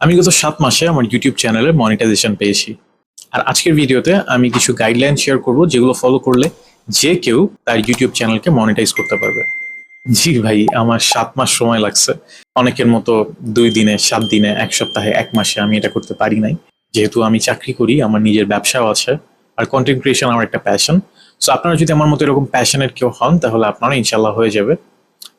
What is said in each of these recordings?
আমি গত সাত মাসে আমার ইউটিউব চ্যানেলে মনিটাইজেশন পেয়েছি। আর আজকের ভিডিওতে আমি কিছু গাইডলাইন শেয়ার করব যেগুলো ফলো করলে যে কেউ তার ইউটিউব চ্যানেলকে মনিটাইজ করতে পারবে। জি ভাই, আমার সাত মাস সময় লাগছে। অনেকের মতো দুই দিনে, সাত দিনে, এক সপ্তাহে, এক মাসে আমি এটা করতে পারি নাই। যেহেতু আমি চাকরি করি, আমার নিজের ব্যবসাও আছে, আর কন্টেন্ট ক্রিয়েশন আমার একটা প্যাশন সো আপনারা যদি আমার মতো এরকম প্যাশনের কেউ হন, তাহলে আপনারা ইনশাল্লাহ হয়ে যাবে।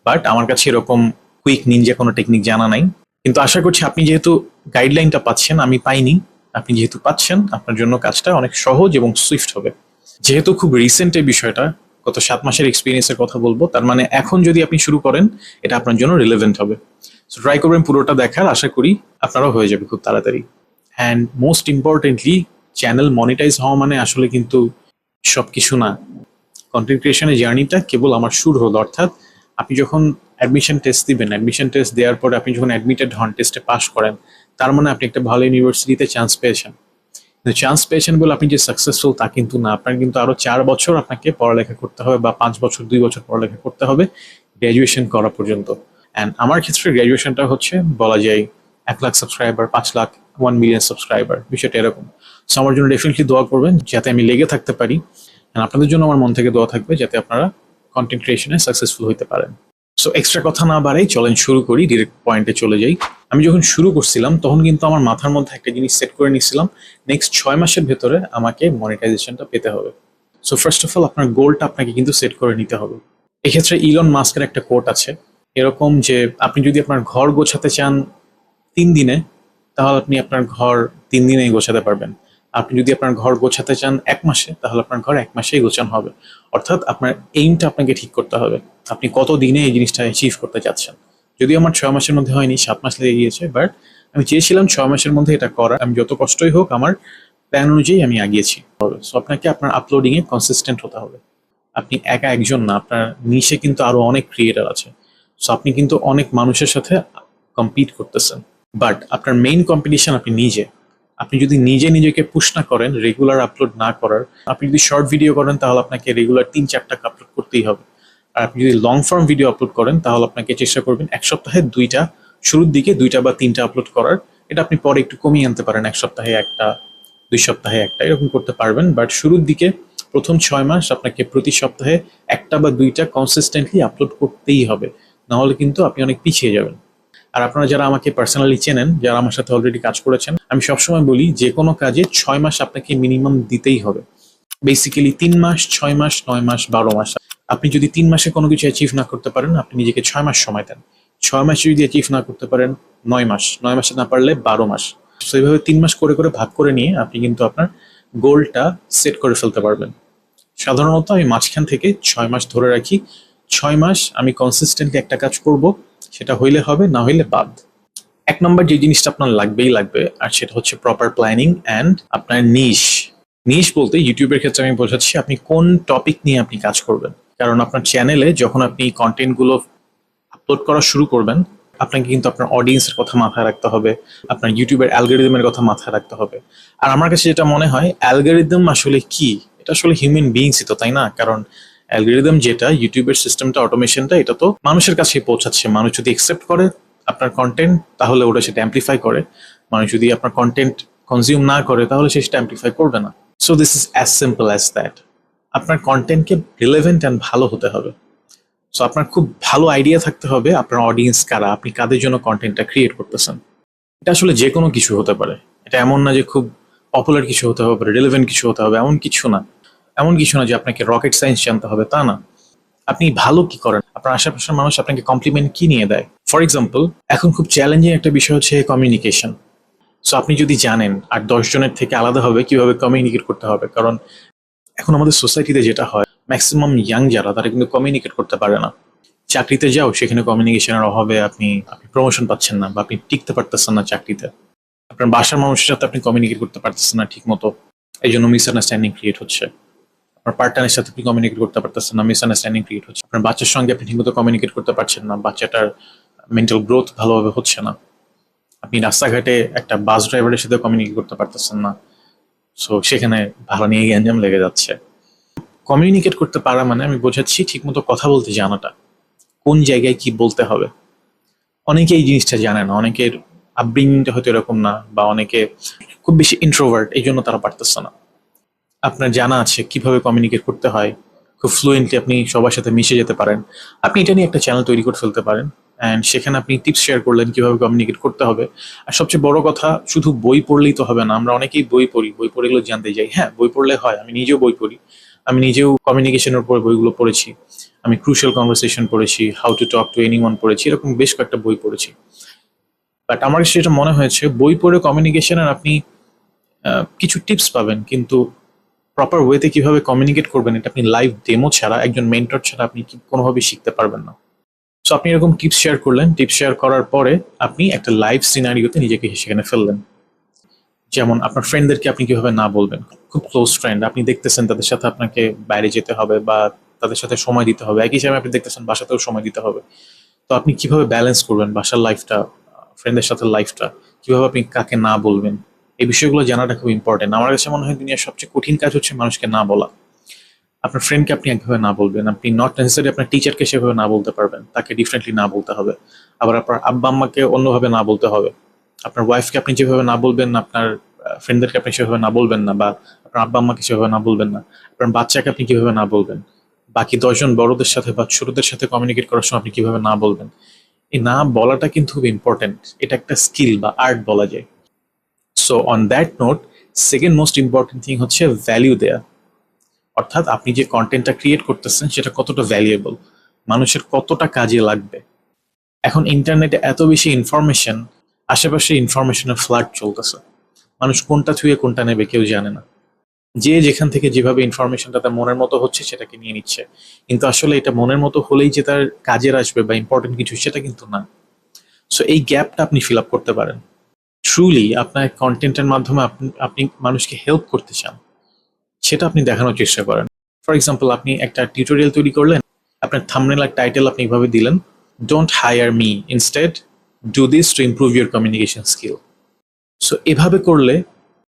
বাট আমার কাছে এরকম কুইক নিনজা কোনো টেকনিক জানা নাই। কিন্তু আশা করছি আপনি যেহেতু গাইডলাইনটা পাচ্ছেন, আমি পাইনি। আপনি যেহেতু পাচ্ছেন, আপনার জন্য কাজটা অনেক সহজ এবং সুইফট হবে। যেহেতু খুব রিসেন্ট এই বিষয়টা, গত সাত মাসের এক্সপিরিয়েন্সের কথা বলব, তার মানে এখন যদি আপনি শুরু করেন, এটা আপনার জন্য রিলেভেন্ট হবে। সো ট্রাই করবেন পুরোটা দেখার, আশা করি আপনারাও হয়ে যাবে খুব তাড়াতাড়ি। And most importantly channel monetize হওয়া মানে আসলে কিন্তু সব কিছু না কন্টেন্ট ক্রিয়েশনের জার্নিটা কেবল আমার শুরু হলো, অর্থাৎ আপনি যখন অ্যাডমিশন টেস্ট দিবেন। অ্যাডমিশন টেস্ট দেওয়ার পরে আপনি যখন অ্যাডমিটেড হন টেস্টে পাস করেন, তার মানে আপনি একটা ভালো ইউনিভার্সিটিতে চান্স পেয়েছেন। চান্স পেয়েছেন বলে আপনি যে সাকসেসফুল তা কিন্তু না। আপনার কিন্তু আরও চার বছর আপনাকে পড়ালেখা করতে হবে বা পাঁচ বছর, দুই বছর পড়ালেখা করতে হবে গ্র্যাজুয়েশন করা পর্যন্ত। অ্যান্ড আমার ক্ষেত্রে গ্র্যাজুয়েশনটা হচ্ছে বলা যায় এক লাখ সাবস্ক্রাইবার পাঁচ লাখ ওয়ান মিলিয়ন সাবস্ক্রাইবার বিষয়টা এরকম। সো আমার জন্য ডেফিনেটলি দোয়া করবেন যাতে আমি লেগে থাকতে পারি। আপনাদের জন্য আমার মন থেকে দোয়া থাকবে যাতে আপনারা কন্টেন্ট ক্রিয়েশনে সাকসেসফুল হতে পারেন। সো এক্সট্রা কথা না বাড়াই চলেন শুরু করি ডিরেক্ট পয়েন্টে চলে যাই। আমি যখন শুরু করছিলাম, তখন কিন্তু আমার মাথার মধ্যে একটা জিনিস সেট করে নিয়েছিলাম নেক্সট ছয় মাসের ভেতরে আমাকে মনিটাইজেশনটা পেতে হবে। সো ফার্স্ট অফ অল আপনার গোলটা আপনাকে কিন্তু সেট করে নিতে হবে। এক্ষেত্রে ইলন মাস্কের একটা কোট আছে, এরকম যে, আপনি যদি আপনার ঘর গোছাতে চান তিন দিনে, তাহলে আপনি আপনার ঘর তিন দিনেই গোছাতে পারবেন। আপনি যদি আপনার ঘর গোছাতে চান এক মাসে, তাহলে আপনার ঘর এক মাসেই গোছানো হবে। অর্থাৎ আপনার এইমটা আপনাকে ঠিক করতে হবে। আপনি কত দিনে এই জিনিসটা অ্যাচিভ করতে চাচ্ছেন যদিও আমার ছয় মাসের মধ্যে হয়নি, সাত মাস লেগে গিয়েছে বাট আমি চেয়েছিলাম ছয় মাসের মধ্যে এটা করা আমি যত কষ্টই হোক, আমার প্ল্যান অনুযায়ী আমি আগিয়েছি। সো আপনাকে আপনার আপলোডিংয়ে কনসিস্টেন্ট হতে হবে। আপনি একা একজন না, আপনার নিশে কিন্তু আরও অনেক ক্রিয়েটার আছে। সো আপনি কিন্তু অনেক মানুষের সাথে কম্পিট করতেছেন। বাট আপনার মেইন কম্পিটিশন আপনি নিজে। আপনি যদি নিজে নিজেকে পুশ না করেন রেগুলার আপলোড না করার, আপনি যদি শর্ট ভিডিও করেন, তাহলে আপনাকে রেগুলার তিন চারটা আপলোড করতেই হবে। আর আপনি যদি লং ফর্ম ভিডিও আপলোড করেন, তাহলে আপনাকে চেষ্টা করবেন এক সপ্তাহে দুইটা, শুরুর দিকে দুইটা বা তিনটা আপলোড করার। এটা আপনি পরে একটু কমিয়ে আনতে পারেন, এক সপ্তাহে একটা, দুই সপ্তাহে একটা, এরকম করতে পারবেন। বাট শুরুর দিকে প্রথম ছয় মাস আপনাকে প্রতি সপ্তাহে একটা বা দুইটা কনসিস্টেন্টলি আপলোড করতেই হবে। নাহলে কিন্তু আপনি অনেক পিছিয়ে যাবেন। আর আপনারা যারা আমাকে পার্সোনালি চেনেন, যারা আমার সাথে অলরেডি কাজ করেছেন, আমি সবসময় বলি যে কোনো কাজে ছয় মাস আপনাকে মিনিমাম দিতেই হবে। বেসিক্যালি তিন মাস, ছয় মাস, নয় মাস, বারো মাস। আপনি যদি তিন মাসে কোনো কিছু অ্যাচিভ না করতে পারেন, আপনি নিজেকে ছয় মাস সময় দেন। ছয় মাসে যদি অ্যাচিভ না করতে পারেন, নয় মাস। নয় মাসে না পারলে বারো মাস। সেইভাবে তিন মাস করে করে ভাগ করে নিয়ে আপনি কিন্তু আপনার গোলটা সেট করে ফেলতে পারবেন। সাধারণত আমি মাঝখান থেকে ছয় মাস ধরে রাখি। ছয় মাস আমি কনসিস্টেন্টলি একটা কাজ করব সেটা হইলে হবে, না হইলে বাদ। এক নম্বর যে জিনিসটা আপনার লাগবেই লাগবে, আর সেটা হচ্ছে প্রপার প্ল্যানিং অ্যান্ড আপনার নিশ নিশ বলতে ইউটিউবের ক্ষেত্রে আমি বোঝাচ্ছি আপনি কোন টপিক নিয়ে আপনি কাজ করবেন। কারণ আপনার চ্যানেলে যখন আপনি কন্টেন্টগুলো আপলোড করা শুরু করবেন, আপনাকে কিন্তু আপনার অডিয়েন্সের কথা মাথায় রাখতে হবে, আপনার ইউটিউবের অ্যালগোরিদমের কথা মাথায় রাখতে হবে। আর আমার কাছে যেটা মনে হয় অ্যালগোরিদম আসলে কি? এটা আসলে হিউম্যান বিইংসই তো, তাই না? কারণ অ্যালগোরিদম যেটা ইউটিউবের সিস্টেমটা অটোমেশনটা এটা তো মানুষের কাছে পৌঁছাচ্ছে। মানুষ যদি একসেপ্ট করে আপনার কন্টেন্ট তাহলে ওটা সেটা অ্যাম্পলিফাই করে। মানুষ যদি আপনার কন্টেন্ট কনজিউম না করে, তাহলে সে সেটা অ্যাম্পলিফাই করবে না। So this is as simple as that আপনার কন্টেন্টকে রিলেভেন্ট অ্যান্ড ভালো হতে হবে। সো আপনার খুব ভালো আইডিয়া থাকতে হবে আপনার অডিয়েন্স কারা, আপনি কাদের জন্য কন্টেন্টটা ক্রিয়েট করতেছেন। এটা আসলে যে কোনো কিছু হতে পারে। এটা এমন না যে খুব পপুলার কিছু হতে হবে রিলেভেন্ট কিছু হতে হবে, এমন কিছু না। এমন কিছু না যে আপনাকে রকেট সায়েন্স জানতে হবে, তা না। আপনি ভালো কি করেন? আপনার আশেপাশের মানুষ আপনাকে কমপ্লিমেন্ট কি নিয়ে দেয়? ফর এক্সাম্পল এখন খুব চ্যালেঞ্জিং একটা বিষয় হচ্ছে কমিউনিকেশন সো আপনি যদি জানেন, আর দশ জনের থেকে হবে, কীভাবে কমিউনিকেট করতে হবে? কারণ এখন আমাদের সোসাইটিতে যেটা হয় ম্যাক্সিমাম ইয়াং যারা, তারা কিন্তু কমিউনিকেট করতে পারে না। চাকরিতে যাও, সেখানে কমিউনিকেশনের অভাবে আপনি আপনি প্রমোশন পাচ্ছেন না, বা আপনি টিকতে পারতেছেন না চাকরিতে। আপনার বাসার মানুষের সাথে আপনি কমিউনিকেট করতে পারতেছেন না ঠিক মতো এই জন্য মিসআন্ডারস্ট্যান্ডিং ক্রিয়েট হচ্ছে। আপনার পার্টনারের সাথে আপনি কমিউনিকেট করতে পারতেছেন না মিসআন্ডারস্ট্যান্ডিং ক্রিয়েট হচ্ছে। আপনার বাচ্চার সঙ্গে আপনি ঠিকমতো কমিউনিকেট করতে পারছেন না, বাচ্চাটার মেন্টাল গ্রোথ ভালোভাবে হচ্ছে না। আপনি রাস্তাঘাটে একটা বাস ড্রাইভারের সাথে কমিউনিকেট করতে পারতেছেন না। সো সেখানে ভাড়া নিয়ে গ্যাঞ্জাম লেগে যাচ্ছে। কমিউনিকেট করতে পারা মানে আমি বোঝাচ্ছি ঠিকমতো কথা বলতে জানাটা। কোন জায়গায় কি বলতে হবে? অনেকে এই জিনিসটা জানে না, অনেকের আপব্রিঙ্গিংটা হয়তো এরকম না, বা অনেকে খুব বেশি ইন্ট্রোভার্ট এই জন্য তারা পারতেছে না। আপনার জানা আছে, কীভাবে কমিউনিকেট করতে হয়, খুব ফ্লুয়েন্টলি আপনি সবার সাথে মিশে যেতে পারেন। আপনি এটা নিয়ে একটা চ্যানেল তৈরি করে ফেলতে পারেন অ্যান্ড সেখানে আপনি টিপস শেয়ার করলেন কীভাবে কমিউনিকেট করতে হবে। আর সবচেয়ে বড় কথা, শুধু বই পড়লেই তো হবে না, আমরা অনেকেই বই পড়ি, বই পড়ে এগুলো জানতে যাই। হ্যাঁ বই পড়লে হয়, আমি নিজেও বই পড়ি। আমি নিজেও কমিউনিকেশনের উপরে বইগুলো পড়েছি, আমি ক্রুশিয়াল কনভারসেশন পড়েছি how to talk to anyone পড়েছি, এরকম বেশ কয়েকটা বই পড়েছি। বাট আমার সেটা মনে হয়েছে, বই পড়ে কমিউনিকেশনের আপনি কিছু টিপস পাবেন, কিন্তু প্রপার ওয়েতে কীভাবে কমিউনিকেট করবেন, এটা আপনি লাইভ ডেমো ছাড়া, একজন মেন্টর ছাড়া আপনি কি- কোনোভাবেই শিখতে পারবেন না। সো আপনি এরকম টিপস শেয়ার করলেন টিপস শেয়ার করার পরে আপনি একটা লাইভ সিনারিওতে নিজেকে সেখানে ফেললেন। যেমন আপনার ফ্রেন্ডদেরকে আপনি কীভাবে না বলবেন, খুব ক্লোজ ফ্রেন্ড আপনি দেখতেছেন তাদের সাথে আপনাকে বাইরে যেতে হবে বা তাদের সাথে সময় দিতে হবে। একই সময় আপনি দেখতেছেন বাসাতেও সময় দিতে হবে। তো আপনি কীভাবে ব্যালেন্স করবেন বাসার লাইফটা ফ্রেন্ডের সাথে লাইফটা কীভাবে আপনি কাকে না বলবেন? এই বিষয়গুলো জানাটা খুব ইম্পর্টেন্ট আমার কাছে মনে হয় দুনিয়ার সবচেয়ে কঠিন কাজ হচ্ছে মানুষকে না বলা। আপনার ফ্রেন্ডকে আপনি একভাবে না বলবেন। আপনি নট নেসেসারি আপনার টিচারকে সেভাবে না বলতে পারবেন। তাকে ডিফারেন্টলি না বলতে হবে। আবার আপনার আব্বা আম্মাকে অন্যভাবে না বলতে হবে। আপনার ওয়াইফকে আপনি যেভাবে না বলবেন, আপনার ফ্রেন্ডদেরকে আপনি সেভাবে না বলবেন না বা আপনার আব্বা আম্মাকে সেভাবে না বলবেন না। আপনার বাচ্চাকে আপনি কীভাবে না বলবেন? বাকি দশজন বড়দের সাথে বা ছোটদের সাথে কমিউনিকেট করার সময় আপনি কীভাবে না বলবেন? এই না বলাটা কিন্তু খুব ইম্পর্টেন্ট এটা একটা স্কিল বা আর্ট বলা যায়। So on that note second most important thing হচ্ছে ভ্যালিউ দেয়া। অর্থাৎ আপনি যে কন্টেন্টটা ক্রিয়েট করতেছেন, সেটা কতটা ভ্যালুয়েবল মানুষের কতটা কাজে লাগবে? এখন ইন্টারনেটে এত বেশি ইনফরমেশন আশেপাশে ইনফরমেশনের ফ্লাড চলতেছে। মানুষ কোনটা থুয়ে কোনটা নেবে কেউ জানে না। যে যেখান থেকে যেভাবে ইনফরমেশনটা তার মনের মতো হচ্ছে, সেটাকে নিয়ে নিচ্ছে। কিন্তু আসলে এটা মনের মতো হলেই যে তার কাজের আসবে বা ইম্পর্টেন্ট কিছু, সেটা কিন্তু না। সো এই গ্যাপটা আপনি ফিল আপ করতে পারেন। ট্রুলি আপনার কন্টেন্টের মাধ্যমে আপনি মানুষকে হেল্প করতে চান, সেটা আপনি দেখানোর চেষ্টা করেন। ফর এক্সাম্পল আপনি একটা টিউটোরিয়াল তৈরি করলেন, আপনার থামনেল আর টাইটেল আপনি এভাবে দিলেন don't hire me instead do this to improve your communication skill so এভাবে করলে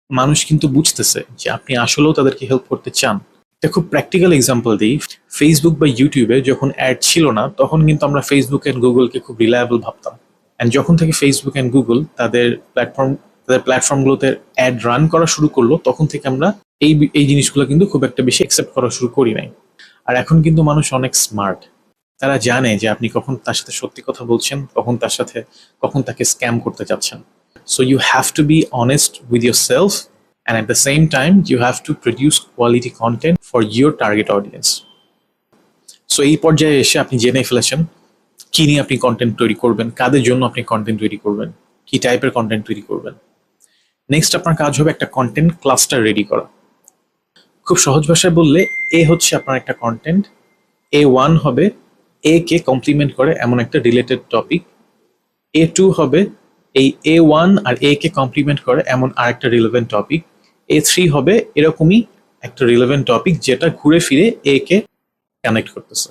মানুষ কিন্তু বুঝতেছে যে আপনি আসলেও তাদেরকে হেল্প করতে চান। এটা খুব প্র্যাকটিক্যাল এক্সাম্পল দিই ফেসবুক বা ইউটিউবে যখন অ্যাড ছিল না, তখন কিন্তু আমরা ফেসবুক অ্যান্ড গুগলকে খুব রিলায়েবল ভাবতাম। অ্যান্ড যখন থেকে ফেসবুক অ্যান্ড গুগল তাদের প্ল্যাটফর্ম তাদের প্ল্যাটফর্মগুলোতে অ্যাড রান করা শুরু করল, তখন থেকে আমরা এই এই জিনিসগুলো কিন্তু খুব একটা বেশি অ্যাকসেপ্ট করা শুরু করি নাই। আর এখন কিন্তু মানুষ অনেক স্মার্ট তারা জানে যে আপনি কখন তার সাথে সত্যি কথা বলছেন, কখন তার সাথে, কখন তাকে স্ক্যাম করতে চাচ্ছেন so you have to be honest with yourself and at the same time you have to produce quality content for your target audience so এই পর্যায়ে এসে আপনি জেনে ফেলেছেন কি নিয়ে আপনি কন্টেন্ট তৈরি করবেন, কাদের জন্য আপনি কন্টেন্ট তৈরি করবেন, কি টাইপের কন্টেন্ট তৈরি করবেন। নেক্সট আপনার কাজ হবে একটা কন্টেন্ট ক্লাস্টার রেডি করা। খুব সহজ ভাষায় বললে এ হচ্ছে আপনার একটা কন্টেন্ট এ ওয়ান হবে এ কে কমপ্লিমেন্ট করে এমন একটা রিলেটেড টপিক এ টু হবে এই এ ওয়ান আর এ কে কমপ্লিমেন্ট করে এমন আরেকটা রিলেভেন্ট টপিক এ থ্রি হবে এরকমই একটা রিলেভেন্ট টপিক যেটা ঘুরে ফিরে এ কে কানেক্ট করতেছে।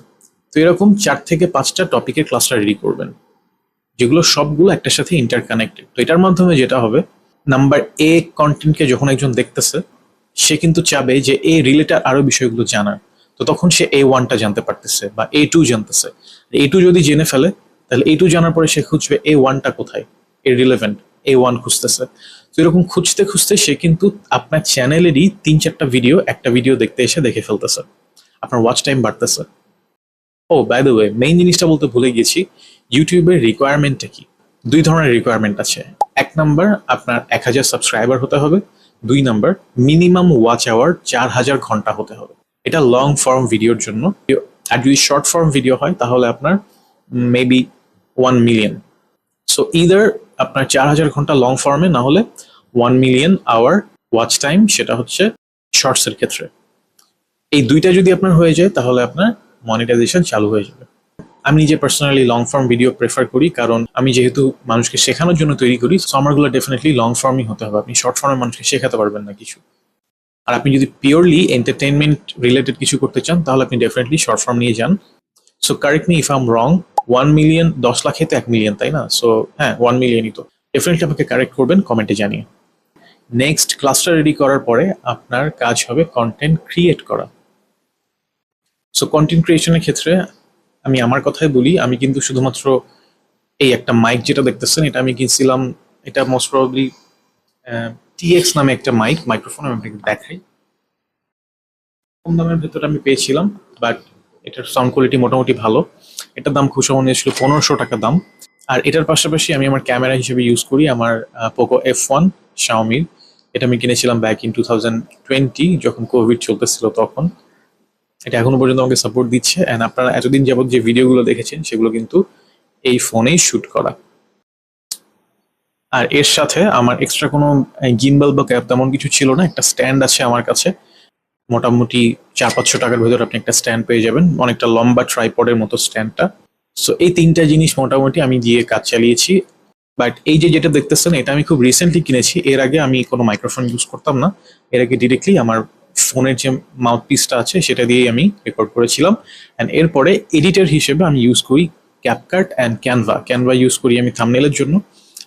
তো এরকম চার থেকে পাঁচটা টপিকের ক্লাস্টার রেডি করবেন, যেগুলো সবগুলো একটার সাথে ইন্টারকানেক্টেড তো এটার মাধ্যমে যেটা হবে নাম্বার এ কন্টেন্টকে যখন একজন দেখতেছে, সে কিন্তু চাবে যে এ রিলেটেড আরও বিষয়গুলো জানার। তো তখন সে এ ওয়ানটা জানতে পারতেছে বা এ টু জানতেছে। এ টু যদি জেনে ফেলে, তাহলে এ টু জানার পরে সে খুঁজবে এ ওয়ানটা কোথায়, এ রিলেভেন্ট এ ওয়ান খুঁজতেছে। তো এরকম খুঁজতে খুঁজতে সে কিন্তু আপনার চ্যানেলেরই তিন চারটা ভিডিও একটা ভিডিও দেখতে এসে দেখে ফেলতেছে। আপনার ওয়াচ টাইম বাড়তেছে। ও বাই দ্য ওয়ে মেইন জিনিসটা বলতে ভুলে গেছি ইউটিউবের রিকোয়ারমেন্টটা কি? দুই ধরনের রিকোয়ারমেন্ট আছে। এক নাম্বার আপনার এক হাজার সাবস্ক্রাইবার হতে হবে, দুই নাম্বার মিনিমাম ওয়াচ আওয়ার চার হাজার ঘণ্টা হতে হবে। এটা লং ফর্ম ভিডিওর জন্য। আর যদি শর্ট ফর্ম ভিডিও হয়, তাহলে আপনার maybe one million so either আপনার চার হাজার ঘণ্টা লং ফর্মে না হলে one million hour watch time সেটা হচ্ছে শর্টসের ক্ষেত্রে। এই দুইটা যদি আপনার হয়ে যায়, তাহলে আপনার মনিটাইজেশন চালু হয়ে যাবে। আমি নিজে personally long form video prefer করি কারণ আমি যেহেতু মানুষকে শেখানোর জন্য তৈরি করি, so আমারগুলো ডেফিনেটলি লং ফর্মই হতে হবে। আপনি শর্ট ফর্মে মানুষকে শেখাতে পারবেন না কিছু। আর আপনি যদি পিওরলি এন্টারটেনমেন্ট রিলেটেড কিছু করতে চান, তাহলে আপনি ডেফিনেটলি শর্ট ফর্ম নিয়ে যান। So correct me if I'm wrong one million দশ লাখে তো এক মিলিয়ন তাই না? সো হ্যাঁ ওয়ান মিলিয়নই তো। ডেফিনেটলি আমাকে কারেক্ট করবেন কমেন্টে জানিয়ে। নেক্সট ক্লাসটা রেডি করার পরে আপনার কাজ হবে কন্টেন্ট ক্রিয়েট করা। সো কন্টেন্ট ক্রিয়েশনের ক্ষেত্রে আমি আমার কথাই বলি, আমি কিন্তু শুধুমাত্র এই একটা মাইক যেটা দেখতেছেন, এটা আমি কিনছিলাম, এটা মোস্ট প্রবাবলি টিএক্স নামে একটা মাইক মাইক্রোফোন আমি আপনাকে দেখাই। কম দামের ভেতরে আমি পেয়েছিলাম বাট এটার সাউন্ড কোয়ালিটি মোটামুটি ভালো। এটার দাম খুব সামান্য ছিল পনেরোশো টাকা দাম। আর এটার পাশাপাশি আমি আমার ক্যামেরা হিসেবে ইউজ করি, আমার পোকো এফ ওয়ান শাওমির এটা আমি কিনেছিলাম back in two thousand twenty যখন কোভিড চলতেছিল তখন। এটা এখনও পর্যন্ত আমাকে সাপোর্ট দিচ্ছে অ্যান্ড আপনারা এতদিন যাবত যে ভিডিওগুলো দেখেছেন, সেগুলো কিন্তু এই ফোনেই শুট করা। আর এর সাথে আমার এক্সট্রা কোনো গিম্বল বা ক্যাপ তেমন কিছু ছিল না, একটা স্ট্যান্ড আছে আমার কাছে। মোটামুটি চার পাঁচশো টাকার ভেতরে আপনি একটা স্ট্যান্ড পেয়ে যাবেন, অনেকটা লম্বা ট্রাইপডের মতো স্ট্যান্ডটা সো এই তিনটা জিনিস মোটামুটি আমি দিয়ে কাজ চালিয়েছি। বাট এই যে যেটা দেখতেছেন, এটা আমি খুব রিসেন্টলি কিনেছি। এর আগে আমি কোনো মাইক্রোফোন ইউজ করতাম না। এর আগে ডিরেক্টলি আমার ফোনের যে মাউথ পিসটা আছে, সেটা দিয়েই আমি রেকর্ড করেছিলাম। অ্যান্ড এরপরে এডিটর হিসেবে আমি ইউজ করি CapCut and Canva Canva use করি আমি থামনেলের জন্য,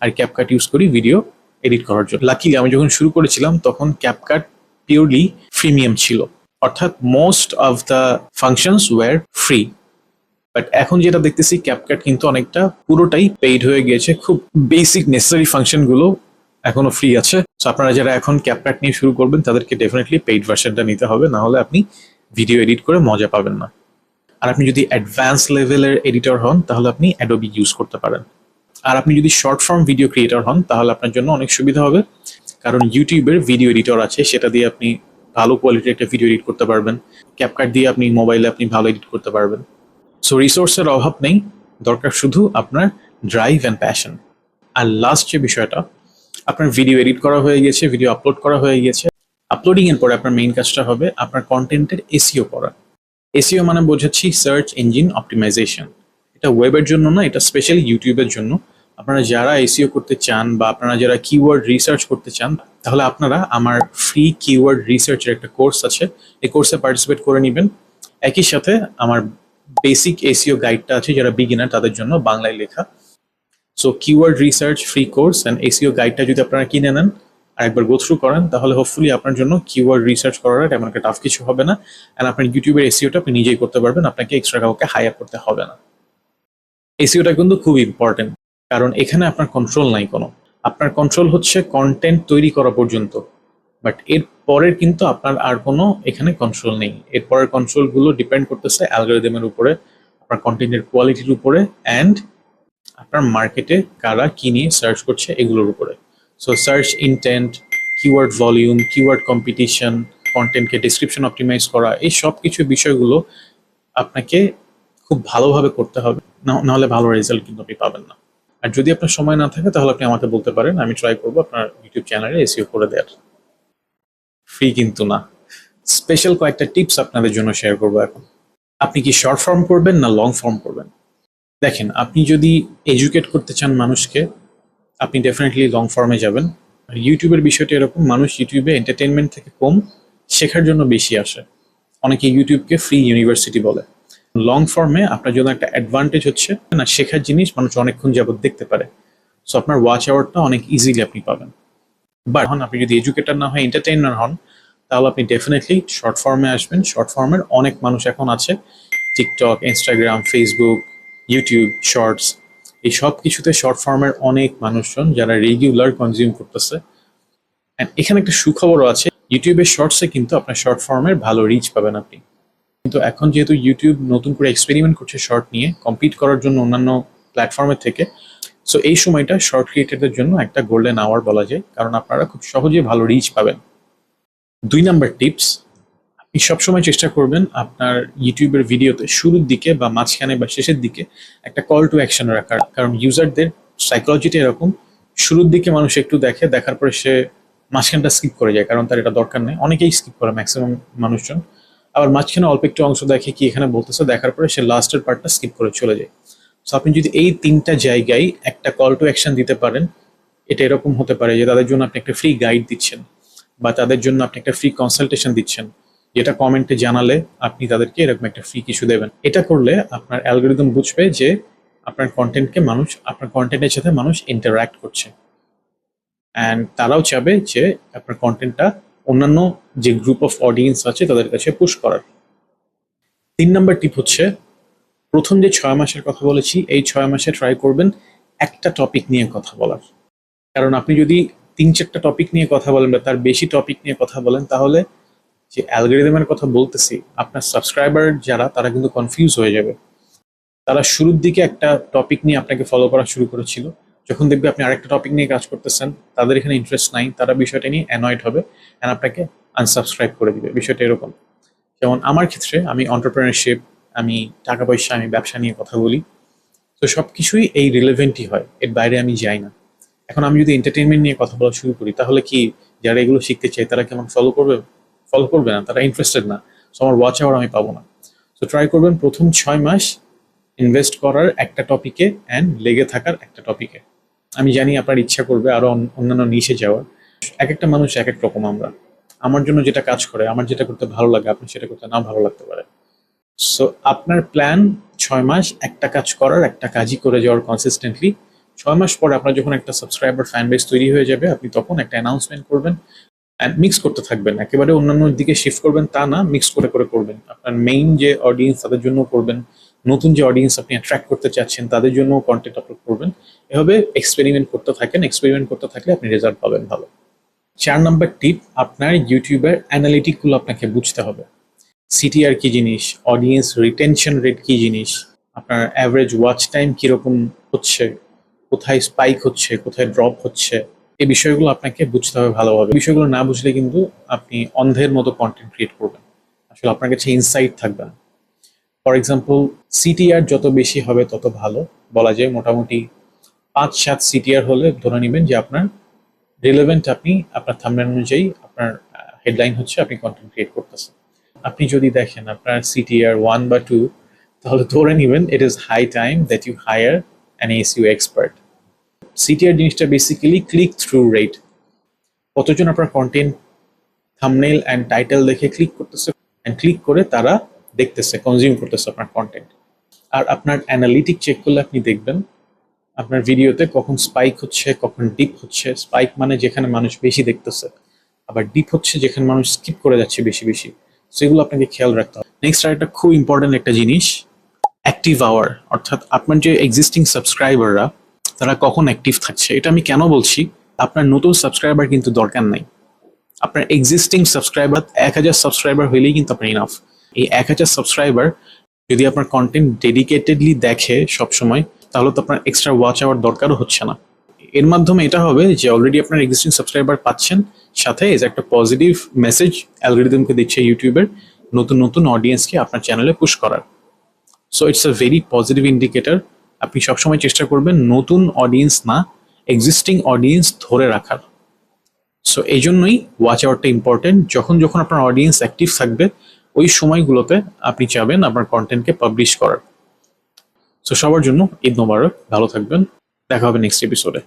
আর ক্যাপকাট ইউজ করি ভিডিও এডিট করার জন্য। লাকিলি আমি যখন শুরু করেছিলাম, তখন ক্যাপকাট পিওরলি ফ্রিমিয়াম ছিল। অর্থাৎ most of the functions were free but এখন যেটা দেখতেছি ক্যাপকাট কিন্তু অনেকটা পুরোটাই পেইড হয়ে গিয়েছে। খুব বেসিক নেসেসারি ফাংশনগুলো এখনও ফ্রি আছে। তো আপনারা যারা এখন ক্যাপকাট নিয়ে শুরু করবেন, তাদেরকে ডেফিনেটলি পেইড ভার্সনটা নিতে হবে, না হলে আপনি ভিডিও এডিট করে মজা পাবেন না। আর আপনি যদি অ্যাডভান্স লেভেলের এডিটর হন, তাহলে আপনি অ্যাডোবি ইউজ করতে পারেন। আর আপনি যদি শর্ট ফর্ম ভিডিও ক্রিয়েটর হন, তাহলে আপনার জন্য অনেক সুবিধা হবে। কারণ ইউটিউবের ভিডিও এডিটর আছে, সেটা দিয়ে আপনি ভালো কোয়ালিটির একটা ভিডিও এডিট করতে পারবেন। ক্যাপকাট দিয়ে আপনি মোবাইলে আপনি ভালো এডিট করতে পারবেন। সো রিসোর্সের অভাব নেই। দরকার শুধু আপনার ড্রাইভ অ্যান্ড প্যাশন আর লাস্ট যে বিষয়টা আপনার ভিডিও এডিট করা হয়ে গেছে ভিডিও আপলোড করা হয়ে গেছে। আপলোডিং এর পরে আপনার মেইন কাজটা হবে আপনার কন্টেন্টের এসিও করা। এসিও মানে বোঝাচ্ছি সার্চ ইঞ্জিন অপটিমাইজেশন এটা ওয়েবের জন্য না, এটা স্পেশালি ইউটিউবের জন্য। আপনারা যারা এসিও করতে চান বা আপনারা যারা কিওয়ার্ড রিসার্চ করতে চান, তাহলে আপনারা আমার ফ্রি কিওয়ার্ড রিসার্চের একটা কোর্স আছে। এই কোর্সে পার্টিসিপেট করে নেবেন। একই সাথে আমার বেসিক এসিও গাইডটা আছে, যারা বিগিনার তাদের জন্য বাংলায় লেখা। So keyword research free course and SEO গাইডটা যদি আপনারা কিনে নেন, আর একবার গো থ্রু করেন, তাহলে হোপফুলি আপনার জন্য কিওয়ার্ড রিসার্চ করার তেমন একটা টাফ কিছু হবে না। অ্যান্ড আপনার ইউটিউবের এসিওটা আপনি নিজেই করতে পারবেন, আপনাকে এক্সট্রা কাউকে হায়ার করতে হবে না। এসিওটা কিন্তু খুব ইম্পর্টেন্ট কারণ এখানে আপনার কন্ট্রোল নাই কোনো। আপনার কন্ট্রোল হচ্ছে কন্টেন্ট তৈরি করা পর্যন্ত বাট এর পরের কিন্তু আপনার আর কোনো এখানে কন্ট্রোল নেই। এর পরের কন্ট্রোলগুলো ডিপেন্ড করতেছে অ্যালগোরিদমের উপরে, আপনার কন্টেন্টের কোয়ালিটির উপরে অ্যান্ড আপনার মার্কেটে কারা কি নিয়ে সার্চ করছে এগুলোর উপরে। So search intent keyword volume keyword competition কন্টেন্টকে description optimize করা, এই সব কিছু বিষয়গুলো আপনাকে খুব ভালোভাবে করতে হবে নাহলে ভালো রেজাল্ট কিন্তু আপনি পাবেন না। আর যদি আপনার সময় না থাকে, তাহলে আপনি আমাকে বলতে পারেন, আমি ট্রাই করব আপনার ইউটিউব চ্যানেলে এসিও করে দেওয়ার ফ্রি কিন্তু না। স্পেশাল কয়েকটা টিপস আপনাদের জন্য শেয়ার করব এখন। আপনি কি শর্ট ফর্ম করবেন না লং ফর্ম করবেন? দেখেন, আপনি যদি এডুকেট করতে চান মানুষকে, আপনি ডেফিনেটলি লং ফর্মে যাবেন। আর ইউটিউবের বিষয়টা এরকম, মানুষ ইউটিউবে এন্টারটেনমেন্ট থেকে কম শেখার জন্য বেশি আসে। অনেকে ইউটিউবকে ফ্রি ইউনিভার্সিটি বলে। লং ফর্মে আপনার জন্য একটা অ্যাডভান্টেজ হচ্ছে না, শেখার জিনিস মানুষ অনেকক্ষণ যাবত দেখতে পারে। সো আপনার ওয়াচ আওয়ারটা অনেক ইজিলি আপনি পাবেন। বাট হন আপনি যদি এডুকেটার না হয় এন্টারটেইনার হন, তাহলে আপনি ডেফিনেটলি শর্ট ফর্মে আসবেন। শর্ট ফর্মের অনেক মানুষ এখন আছে। TikTok Instagram Facebook YouTube Shorts এই সব কিছুতে শর্ট ফর্মের অনেক মানুষজন যারা রেগুলার কনজিউম করতেছে। And এখানে একটা সুখবরও আছে ইউটিউবের শর্টসে কিন্তু আপনার শর্ট ফর্মের ভালো রিচ পাবেন আপনি। কিন্তু এখন যেহেতু ইউটিউব নতুন করে এক্সপেরিমেন্ট করছে শর্ট নিয়ে কম্পিট করার জন্য অন্যান্য প্ল্যাটফর্মের থেকে সো এই সময়টা শর্ট ক্রিয়েটারদের জন্য একটা গোল্ডেন আওয়ার বলা যায়, কারণ আপনারা খুব সহজে ভালো রিচ পাবেন। দুই নাম্বার টিপস আপনি সবসময় চেষ্টা করবেন আপনার ইউটিউবের ভিডিওতে শুরুর দিকে বা মাঝখানে বা শেষের দিকে একটা কল টু অ্যাকশন রাখার কারণ ইউজারদের সাইকোলজিটা এরকম, শুরুর দিকে মানুষ একটু দেখে, দেখার পরে সে মাঝখানটা স্কিপ করে যায়, কারণ তার এটা দরকার নেই। অনেকেই স্কিপ করে ম্যাক্সিমাম মানুষজন। আবার মাঝখানে অল্প একটু অংশ দেখে কি এখানে বলতেছে, দেখার পরে সে লাস্টের পার্টটা স্কিপ করে চলে যায়। সো আপনি যদি এই তিনটা জায়গায় একটা কল টু অ্যাকশন দিতে পারেন, এটা এরকম হতে পারে যে তাদের জন্য আপনি একটা ফ্রি গাইড দিচ্ছেন বা তাদের জন্য আপনি একটা ফ্রি কনসালটেশন দিচ্ছেন। যেটা কমেন্টে জানালে আপনি তাদেরকে এরকম একটা ফ্রি কিছু দেবেন। এটা করলে আপনার অ্যালগোরিদম বুঝবে যে আপনার কন্টেন্টকে মানুষ, আপনার কন্টেন্টের সাথে মানুষ ইন্টারাক্ট করছে। অ্যান্ড তারাও চাবে যে আপনার কন্টেন্টটা অন্যান্য যে গ্রুপ অফ অডিয়েন্স আছে তাদের কাছে পুশ করার। তিন নম্বর টিপ হচ্ছে, প্রথম যে ছয় মাসের কথা বলেছি, এই ছয় মাসে ট্রাই করবেন একটা টপিক নিয়ে কথা বলার। কারণ আপনি যদি তিন চারটা টপিক নিয়ে কথা বলেন বা তার বেশি টপিক নিয়ে কথা বলেন, তাহলে যে অ্যালগোরিদমের কথা বলতেছি, আপনার সাবস্ক্রাইবার যারা, তারা কিন্তু কনফিউজ হয়ে যাবে। তারা শুরুর দিকে একটা টপিক নিয়ে আপনাকে ফলো করা শুরু করেছিল। যখন দেখবে আপনি আরেকটা টপিক নিয়ে কাজ করতেছেন, তাদের এখানে ইন্টারেস্ট নাই, তারা বিষয়টা নিয়ে অ্যানয়েড হবে অ্যান্ড আপনাকে আনসাবস্ক্রাইব করে দিবে। বিষয়টা এরকম। যেমন আমার ক্ষেত্রে আমি অন্টারপ্রেনারশিপ আমি টাকা পয়সা, আমি ব্যবসা নিয়ে কথা বলি। তো সব কিছুই এই রিলেভেন্টই হয়, এর বাইরে আমি যাই না। এখন আমি যদি এন্টারটেনমেন্ট নিয়ে কথা বলা শুরু করি, তাহলে কি যারা এগুলো শিখতে চায়, তারা কেমন ফলো করবে? ফলো করবে না, তারা ইন্টারেস্টেড না। সো আমার ওয়াচ আওয়ার আমি পাবো না। তো ট্রাই করবেন প্রথম ছয় মাস ইনভেস্ট করার একটা টপিকে অ্যান্ড লেগে থাকার একটা টপিকে আমি জানি আপনার ইচ্ছা করবে আরও অন- অন্যান্য নিশে যাওয়ার। এক একটা মানুষ এক এক রকম আমরা। আমার জন্য যেটা কাজ করে, আমার যেটা করতে ভালো লাগে, আপনি সেটা করতে না ভালো লাগতে পারে। সো আপনার প্ল্যান ছয় মাস একটা কাজ করার, একটা কাজই করে যাওয়ার কনসিস্টেন্টলি ছয় মাস পরে আপনার যখন একটা সাবস্ক্রাইবার ফ্যান বেস তৈরি হয়ে যাবে, আপনি তখন একটা অ্যানাউন্সমেন্ট করবেন। অ্যান্ড মিক্স করতে থাকবেন। একেবারে অন্যান্য দিকে শিফট করবেন তা না মিক্স করে করে করবেন। আপনার মেইন যে অডিয়েন্স তাদের জন্য করবেন। নতুন যে অডিয়েন্স আপনি অ্যাট্রাক্ট করতে চাচ্ছেন, তাদের জন্য কন্টেন্ট আপলোড করবেন। এভাবে এক্সপেরিমেন্ট করতে থাকেন এক্সপেরিমেন্ট করতে থাকলে আপনি রেজাল্ট পাবেন ভালো। চার নাম্বার টিপ আপনার ইউটিউবের অ্যানালিটিকগুলো আপনাকে বুঝতে হবে। সিটিআর কি জিনিস? অডিয়েন্স রিটেনশন রেট কি জিনিস? আপনার অ্যাভারেজ ওয়াচ টাইম কীরকম হচ্ছে? কোথায় স্পাইক হচ্ছে? কোথায় ড্রপ হচ্ছে? এই বিষয়গুলো আপনাকে বুঝতে হবে ভালোভাবে। বিষয়গুলো না বুঝলে কিন্তু আপনি অন্ধের মতো কন্টেন্ট ক্রিয়েট করবেন। আসলে আপনার কাছে ইনসাইট থাকবে না। ফর এক্সাম্পল সিটিআর যত বেশি হবে তত ভালো। বলা যায় মোটামুটি পাঁচ সাত সিটিআর হলে ধরে নেবেন যে আপনার রিলেভেন্ট আপনি, আপনার থামনেল অনুযায়ী আপনার হেডলাইন হচ্ছে আপনি কন্টেন্ট ক্রিয়েট করতেছেন। আপনি যদি দেখেন আপনার সিটিআর ওয়ান বা টু তাহলে ধরে নেবেন it is high time that you hire an SEO expert CTR জিনিসটা বেসিক্যালি ক্লিক থ্রু রেট কতজন আপনার কন্টেন্ট থামনেল অ্যান্ড টাইটেল দেখে ক্লিক করতেছে অ্যান্ড ক্লিক করে তারা দেখতেছে কনজিউম করতেছে আপনার কন্টেন্ট আর আপনার অ্যানালিটিক চেক করলে আপনি দেখবেন, আপনার ভিডিওতে কখন স্পাইক হচ্ছে, কখন ডিপ হচ্ছে। স্পাইক মানে যেখানে মানুষ বেশি দেখতেছে, আবার ডিপ হচ্ছে যেখানে মানুষ স্কিপ করে যাচ্ছে বেশি বেশি। সেগুলো আপনাকে খেয়াল রাখতে হবে। নেক্সট আর একটা খুব ইম্পর্টেন্ট একটা জিনিস অ্যাক্টিভ আওয়ার অর্থাৎ আপনার যে এক্সিস্টিং সাবস্ক্রাইবাররা তারা কখন অ্যাক্টিভ থাকছে? এটা আমি কেন বলছি? আপনার নতুন সাবস্ক্রাইবার কিন্তু দরকার নাই। আপনার এক্সিস্টিং সাবস্ক্রাইবার এক হাজার সাবস্ক্রাইবার হইলেই কিন্তু আপনার ইনাফ এই এক হাজার সাবস্ক্রাইবার যদি আপনার কন্টেন্ট ডেডিকেটেডলি দেখে সবসময়, তাহলে তো আপনার এক্সট্রা ওয়াচ আওয়ার দরকারও হচ্ছে না। এর মাধ্যমে এটা হবে যে অলরেডি আপনার এক্সিস্টিং সাবস্ক্রাইবার পাচ্ছেন, সাথে এজ একটা পজিটিভ মেসেজ অ্যালগোরিদমকে দিচ্ছে ইউটিউবের নতুন নতুন অডিয়েন্সকে আপনার চ্যানেলে পুশ করার। So it's a very positive indicator আপনি সবসময় চেষ্টা করবেন নতুন অডিয়েন্স না এক্সিস্টিং অডিয়েন্স ধরে রাখার। সো এই জন্যই ওয়াচ আওয়ারটা ইম্পর্টেন্ট যখন যখন আপনার অডিয়েন্স অ্যাক্টিভ থাকবে, ওই সময়গুলোতে আপনি চাবেন আপনার কন্টেন্টকে পাবলিশ করার। সো সবার জন্য ঈদ মোবারক। ভালো থাকবেন। দেখা হবে নেক্সট এপিসোডে